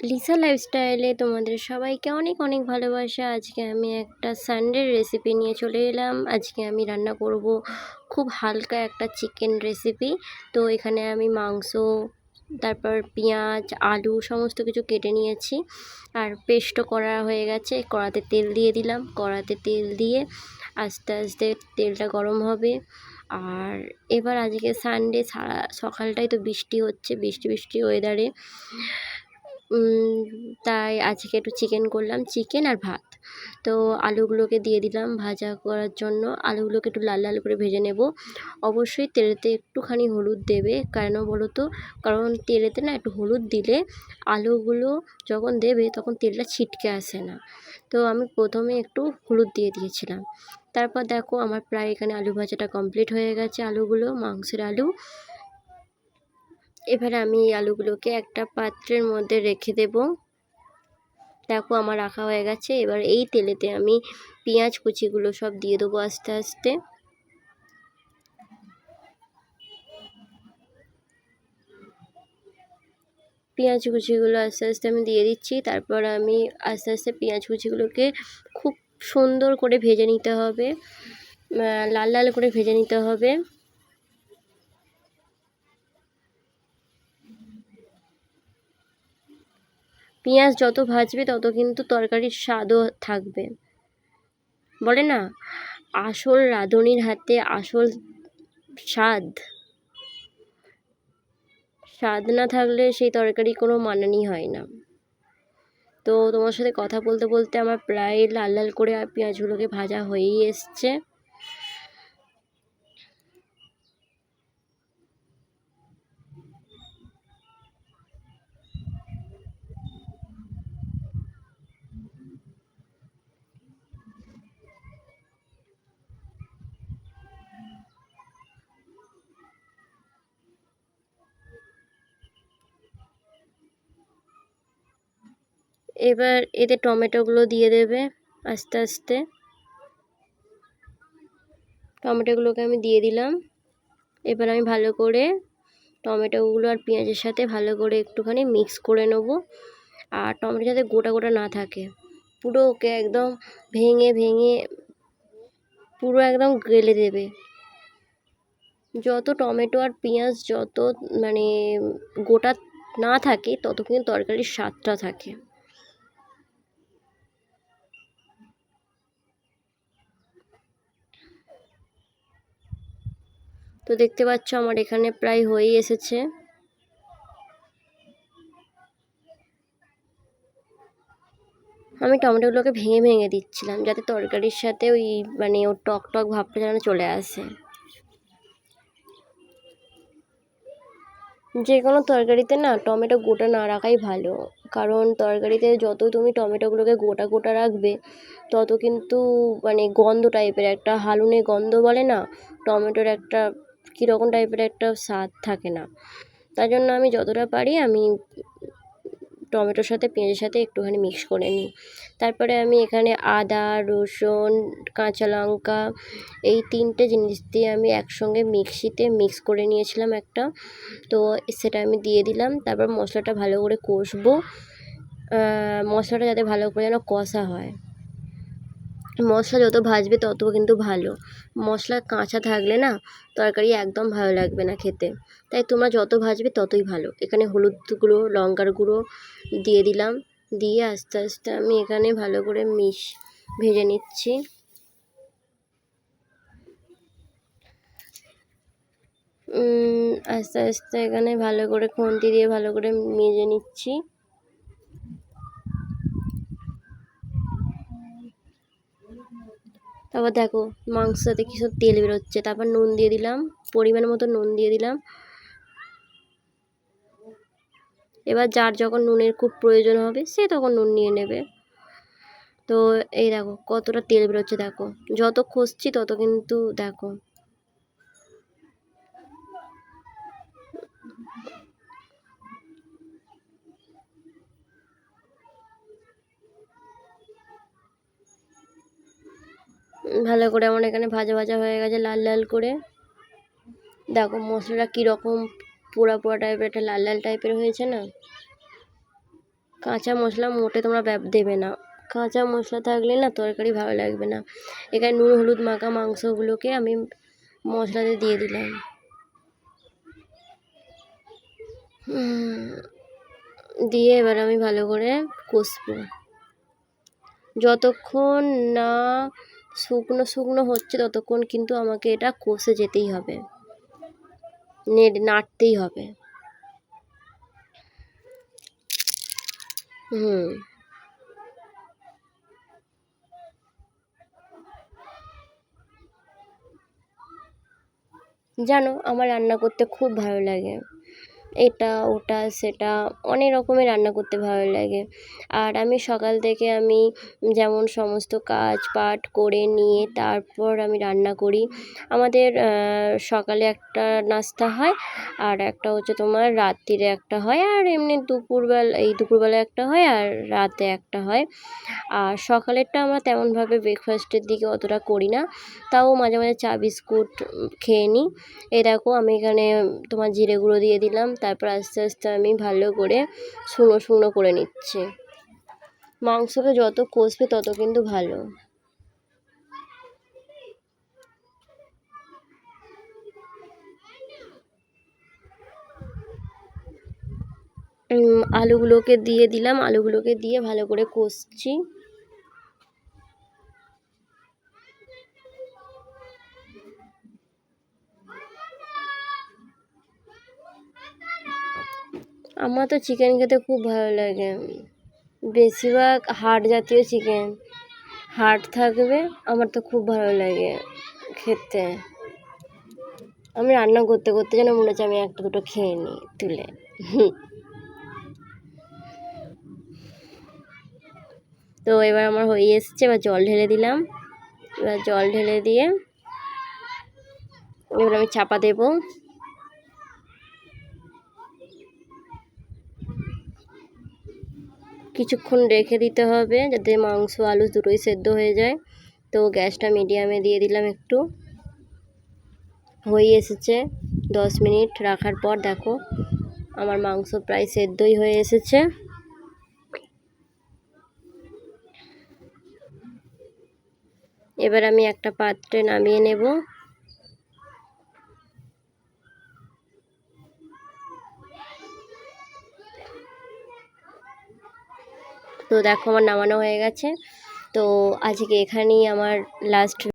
Lisa লাইফস্টাইলে তোমাদের সবাইকে অনেক অনেক ভালোবাসা। আজকে আমি একটা সানডের রেসিপি নিয়ে চলে এলাম। আজকে আমি রান্না করব খুব হালকা একটা চিকেন রেসিপি তো এখানে আমি মাংস, তারপর পেঁয়াজ, আলু সমস্ত কিছু কেটে নিয়েছি। আর পেস্টও করা হয়ে গেছে। কড়াতে তেল দিয়ে দিলাম। কড়াতে তেল দিয়ে আস্তে আস্তে তেলটা গরম হবে। আর এবার আজকে সানডে সারা, সকালটাই তো বৃষ্টি হচ্ছে। বৃষ্টি বৃষ্টি ওয়েদারে তাই আজকে একটু চিকেন করলাম চিকেন আর ভাত। তো আলুগুলোকে দিয়ে দিলাম ভাজা করার জন্য। আলুগুলোকে একটু লাল লাল করে ভেজে নেব। অবশ্যই তেলেতে একটুখানি হলুদ দেবে। কেন বলো তো? কারণ তেলেতে না একটু হলুদ দিলে আলুগুলো যখন দেবে তখন তেলটা ছিটকে আসে না। তো আমি প্রথমে একটু হলুদ দিয়ে দিয়েছিলাম। তারপর দেখো আমার প্রায় এখানে আলু ভাজাটা কমপ্লিট হয়ে গেছে আলুগুলো, মাংসের আলু। এবারে আমি এই আলুগুলোকে একটা পাত্রের মধ্যে রেখে দেব। দেখো আমার রাখা হয়ে গেছে। এবার এই তেলেতে আমি পেঁয়াজ কুচিগুলো সব দিয়ে দেবো আস্তে আস্তে। পেঁয়াজ কুচিগুলো আস্তে আস্তে আমি দিয়ে দিচ্ছি। তারপর আমি আস্তে আস্তে পেঁয়াজ কুচিগুলোকে খুব সুন্দর করে ভেজে নিতে হবে। লাল লাল করে ভেজে নিতে হবে। পেঁয়াজ যত ভাজবে তত কিন্তু তরকারির স্বাদও থাকবে। বলে না, আসল রাঁধুনির হাতে আসল স্বাদ। স্বাদ না থাকলে সেই তরকারি কোনো মানানি হয় না। তো তোমার সাথে কথা বলতে বলতে আমার প্রায় লাল লাল করে পেঁয়াজগুলোকে ভাজা হয়েই এসছে। এবার এতে টমেটোগুলো দিয়ে দেবে আস্তে আস্তে। টমেটোগুলোকে আমি দিয়ে দিলাম। এবার আমি ভালো করে টমেটোগুলো আর পেঁয়াজের সাথে ভালো করে একটুখানি মিক্স করে নেব। আর টমেটো যাতে গোটা গোটা না থাকে। পুরো ওকে একদম ভেঙে ভেঙে পুরো একদম গেলে দেবে। যত টমেটো আর পেঁয়াজ যত মানে গোটা না থাকে, তত কিন্তু তরকারির স্বাদটা থাকে। তো দেখতে পাচ্ছ আমার এখানে প্রায় হয়েই এসেছে। আমি টমেটোগুলোকে ভেঙে ভেঙে দিচ্ছিলাম যাতে তরকারির সাথে ওই মানে ওর টক টক ভাবটা যেন চলে আসে। যে কোনো তরকারিতে না টমেটো গোটা না রাখাই ভালো, কারণ তরকারিতে যত তুমি টমেটোগুলোকে গোটা গোটা রাখবে, তত কিন্তু মানে গন্ধ টাইপের একটা হালুনে গন্ধ বলে না, টমেটোর একটা কীরকম টাইপের একটা স্বাদ থাকে না। তার জন্য আমি যতটা পারি আমি টমেটোর সাথে, পেঁয়াজের সাথে একটুখানি মিক্স করে নিই। তারপরে আমি এখানে আদা, রসুন, কাঁচা লঙ্কা এই তিনটে জিনিস দিয়ে আমি একসঙ্গে মিক্সিতে মিক্স করে নিয়েছিলাম একটা। তো সেটা আমি দিয়ে দিলাম। তারপর মশলাটা ভালো করে কষবো। মশলাটা যাতে ভালো করে যেন কষা হয়। মশলা যত ভাজবে তত কিন্তু ভালো। মশলা কাঁচা থাকলে না, তরকারি একদম ভালো লাগবে না খেতে। তাই তোমরা যত ভাজবে ততই ভালো। এখানে হলুদ গুঁড়ো, লঙ্কার গুঁড়ো দিয়ে দিলাম। দিয়ে আস্তে আস্তে আমি এখানে ভালো করে মিশ, ভেজে নিচ্ছি। আস্তে আস্তে এখানে ভালো করে খুন্তি দিয়ে ভালো করে মেজে নিচ্ছি। তারপর দেখো মাংসতে কিছু তেল বেরোচ্ছে। তারপর নুন দিয়ে দিলাম, পরিমাণ মতো নুন দিয়ে দিলাম। এবার যার যখন নুনের খুব প্রয়োজন হবে, সে তখন নুন নিয়ে নেবে। তো এই দেখো কতটা তেল বেরোচ্ছে, দেখো। যত খসছি তত কিন্তু দেখো ভালো করে আমার এখানে ভাজা ভাজা হয়ে গেছে, লাল লাল করে। দেখো মশলাটা কীরকম পোড়া পোড়া টাইপের একটা লাল লাল টাইপের হয়েছে না? কাঁচা মশলা মোটে তোমরা ব্যব- দেবে না। কাঁচা মশলা থাকলে না তরকারি ভালো লাগবে না। এখানে নুন, হলুদ, মাখা মাংসগুলোকে আমি মশলাতে দিয়ে দিলাম। দিয়ে এবার আমি ভালো করে কষবো। যতক্ষণ না শুকনো শুকনো হচ্ছে ততক্ষণ কিন্তু আমাকে এটা কষে যেতেই হবে। নেট নাড়তেই হবে। হুম। জানো, আমার রান্না করতে খুব ভালো লাগে। এটা, ওটা, সেটা, অনেক রকমের রান্না করতে ভালো লাগে। আর আমি সকাল থেকে আমি যেমন সমস্ত কাজ পাট করে নিয়ে তারপর আমি রান্না করি। আমাদের সকালে একটা নাস্তা হয় আর একটা হচ্ছে তোমার রাত্রিরে একটা হয় আর এমনি দুপুরবেলা, এই দুপুরবেলা একটা হয় আর রাতে একটা হয়। আর সকালেরটা আমরা তেমনভাবে ব্রেকফাস্টের দিকে অতটা করি না, তাও মাঝে মাঝে চা, বিস্কুট খেয়ে নিই। এই দেখো আমি এখানে তোমার জিরে গুঁড়ো দিয়ে দিলাম তারপর আস্তে আস্তে আমি ভালো করে শুকনো শুকনো করে নিচ্ছি। মাংসকে যত কষবে তত কিন্তু ভালো। আলুগুলোকে দিয়ে দিলাম, আলুগুলোকে দিয়ে ভালো করে কষছি। আমার তো চিকেন খেতে খুব ভালো লাগে। বেশিরভাগ হাড় জাতীয় চিকেন হাড় থাকবে, আমার তো খুব ভালো লাগে খেতে। আমি রান্না করতে করতে যেন মনে হচ্ছে আমি একটা দুটো খেয়ে নিই তুলে। তো এবার আমার হয়ে এসছে, এবার জল ঢেলে দিলাম। এবার জল ঢেলে দিয়ে এবার আমি চাপা দেবো। কিছুক্ষণ রেখে দিতে হবে যাতে মাংস, আলু দুটোই সেদ্ধ হয়ে যায়। তো গ্যাসটা মিডিয়ামে দিয়ে দিলাম একটু। হয়ে এসেছে দশ মিনিট রাখার পর দেখো আমার মাংস প্রায় সেদ্ধই হয়ে এসেছে। এবার আমি একটা পাত্রে নামিয়ে নেব। তো দেখো আমার নামানো হয়ে গেছে। তো আজকে এখানেই আমার লাস্ট